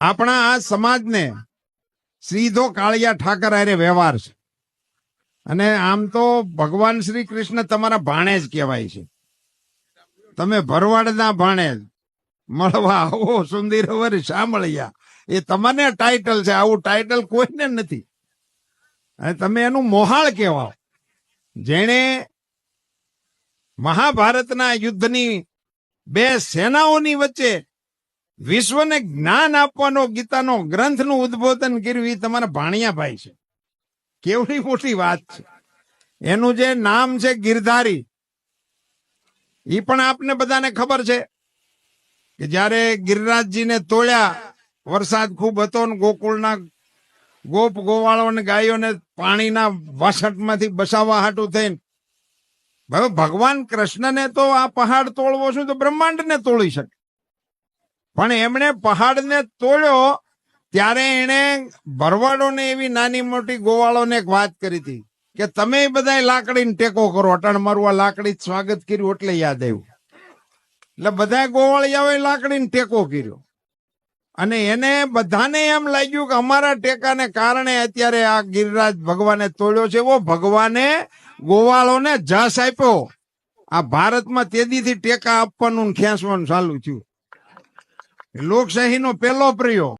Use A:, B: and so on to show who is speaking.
A: આપણા આ સમાજને સીધો કાળિયા ઠાકર હારે વ્યવહાર છે. અને આમ તો ભગવાન શ્રી કૃષ્ણ તમારા ભાણે જ કહેવાય છે. તમે ભરવાડના ભાણે મળવા આવો સુંદર વર સાંભળ્યા એ તમને ટાઇટલ છે. આવું ટાઇટલ કોઈને નથી. અને તમે એનું મોહાળ કહેવાઓ. જેણે મહાભારતના યુદ્ધની બે સેનાઓની વચ્ચે વિશ્વને જ્ઞાન આપવાનો ગીતાનો ગ્રંથનું ઉદ્બોધન કર્યું, એ તમારા ભાણિયા ભાઈ છે. કેવડી મોટી વાત છે. એનું જે નામ છે ગિરધારી એ પણ આપને બધાને ખબર છે કે જ્યારે ગિરિરાજજીને તોડ્યા, વરસાદ ખૂબ હતો ને ગોકુળના ગોપ ગોવાળો ને ગાયોને પાણીના વાસટમાંથી બસાવવા હાટું થઈને, હવે ભગવાન કૃષ્ણને તો આ પહાડ તોડવો છું તો બ્રહ્માંડને તોડી શકે. પણ એમણે પહાડને તોડ્યો ત્યારે એણે ભરવાડોને એવી નાની મોટી ગોવાળોને એક વાત કરી હતી કે તમે બધા લાકડીને ટેકો કરો, અટણ મારું આ લાકડી સ્વાગત કર્યું એટલે યાદ આવ્યું. એટલે બધા ગોવાળિયાઓએ લાકડીને ટેકો કર્યો. અને એને બધાને એમ લાગ્યું કે અમારા ટેકાને કારણે અત્યારે આ ગિરિરાજ ભગવાને તોડ્યો છે. એવો ભગવાને ગોવાળોને જસ આપ્યો. આ ભારતમાં તેદીથી ટેકા આપવાનું ખેંચવાનું ચાલુ થયું. લોકશાહીનો પહેલો પ્રયોગ